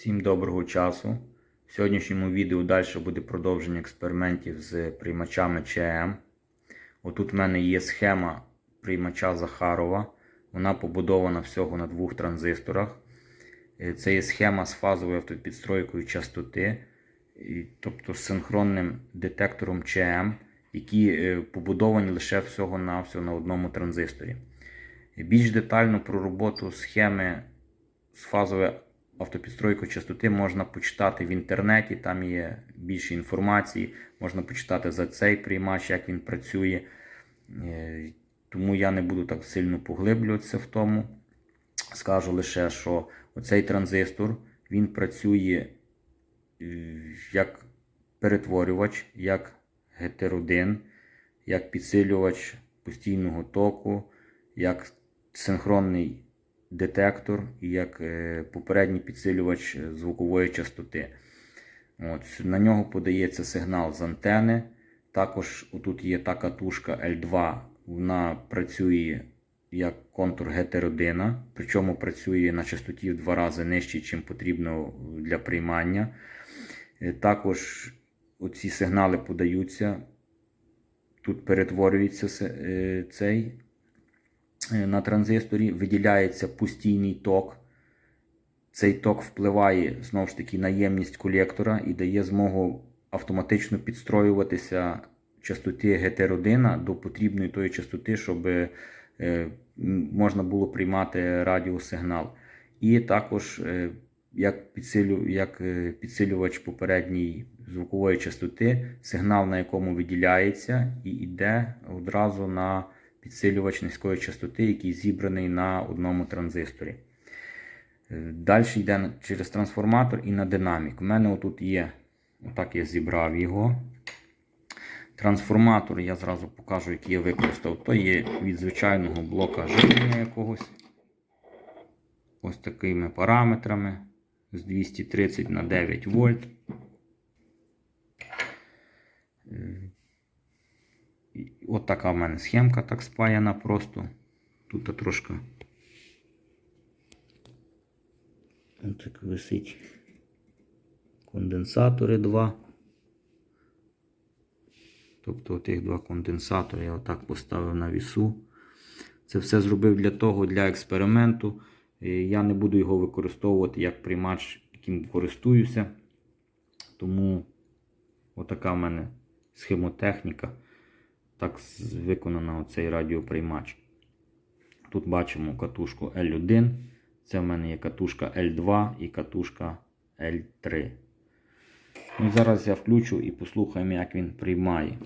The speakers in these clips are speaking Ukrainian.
Всім доброго часу. В сьогоднішньому відео далі буде продовження експериментів з приймачами ЧМ. Отут в мене є схема приймача Захарова. Вона побудована всього на двох транзисторах. Е, Це є схема з фазовою автопідстройкою частоти, тобто з синхронним детектором ЧМ, які е, побудовані лише всього на всього на одному транзисторі. Більш детально про роботу схеми з фазовою автопідстройкою частоти можна почитати в інтернеті, там є більше інформації, можна почитати за цей приймач, як він працює. Е, Тому я не буду так сильно поглиблюватися в тому. Скажу лише, що оцей транзистор він працює е, як перетворювач, як гетеродин, як підсилювач постійного току, як синхронний детектор і як е, попередній підсилювач звукової частоти. От, на нього подається сигнал з антени. Також тут є та катушка L2, вона працює як контур гетеродина, причому працює на частоті в два рази нижче, ніж потрібно для приймання. Е, Також оці сигнали подаються, тут перетворюється е, цей на транзисторі, виділяється постійний ток. Цей ток впливає знову ж таки на ємність колектора і дає змогу автоматично підстроюватися частоті гетеродина до потрібної тої частоти, щоб е, можна було приймати радіосигнал. І також е, як, підсилю, як е, підсилювач попередньої звукової частоти, сигнал на якому виділяється і йде одразу на підсилювач низької частоти, який зібраний на одному транзисторі. Далі йде через трансформатор і на динамік. У мене отут є, отак я зібрав його. Трансформатор я зразу покажу, який я використав. То є від звичайного блока живлення якогось. Ось такими параметрами з 230 на 9 вольт. Е, і От така в мене схемка так спаяна просто. Тут трошки так висить. Конденсатори два. Тобто тих два конденсатори я отак поставив на вісу. Це все зробив для того, для експерименту. Е, Я не буду його використовувати як приймач, яким користуюся. Тому отака в мене схемотехніка. Так виконана оцей радіоприймач. Тут бачимо катушку L1. Це в мене є катушка L2 і катушка L3. Ну, зараз я включу і послухаємо, як він приймає.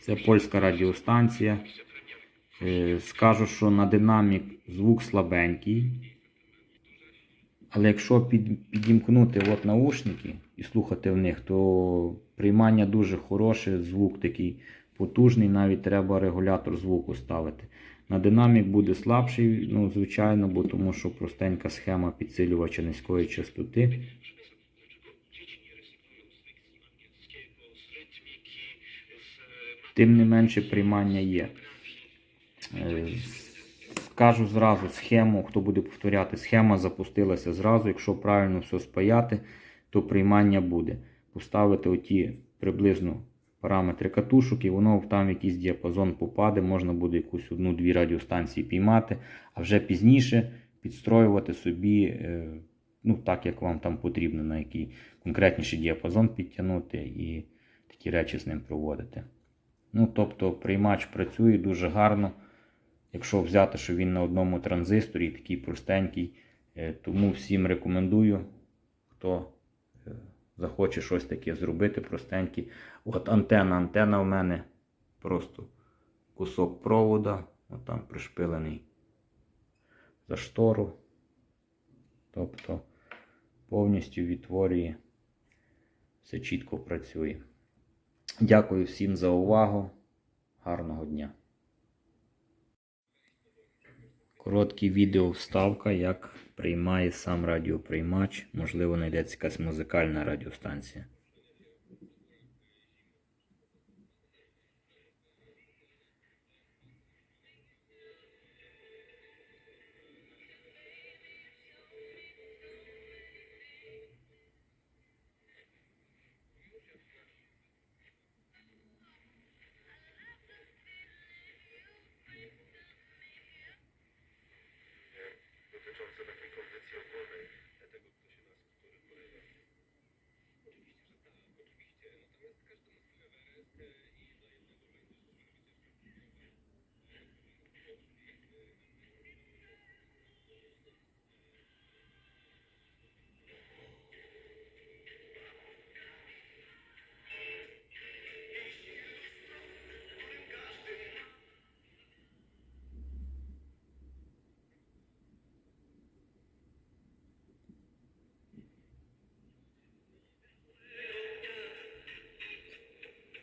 Це польська радіостанція. Е, Скажу, що на динамік звук слабенький. Але якщо під, підімкнути от наушники і слухати в них, то приймання дуже хороше, звук такий потужний, навіть треба регулятор звуку ставити. На динамік буде слабший, ну, звичайно, бо тому що простенька схема підсилювача низької частоти. Тим не менше приймання є. Е, Скажу зразу схему, хто буде повторяти, схема запустилася зразу. Якщо правильно все спаяти, то приймання буде. Поставити оті приблизно параметри катушок, і воно там в якийсь діапазон попаде, можна буде якусь одну-дві радіостанції піймати, а вже пізніше підстроювати собі, е, ну так як вам там потрібно, на який конкретніший діапазон підтягнути і такі речі з ним проводити. Ну, тобто приймач працює дуже гарно. Якщо взяти, що він на одному транзисторі, такий простенький. Е, Тому всім рекомендую, хто е, захоче щось таке зробити, простенький. От антенна, антенна в мене просто кусок провода, от там пришпилений за штору. Тобто повністю відтворює, все чітко працює. Дякую всім за увагу. Гарного дня. Коротке відео вставка, як приймає сам радіоприймач. Можливо, знайдеться якась музикальна радіостанція.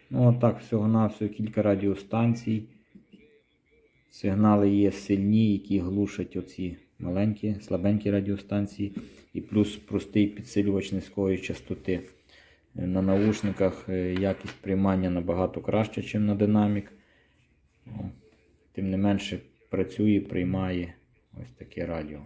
Ну, отак, всього-навсього кілька радіостанцій. Сигнали є сильні, які глушать оці маленькі, слабенькі радіостанції. І плюс простий підсилювач низької частоти. На наушниках е, якість приймання набагато краще, ніж на динамік. Тим не менше працює, приймає ось таке радіо.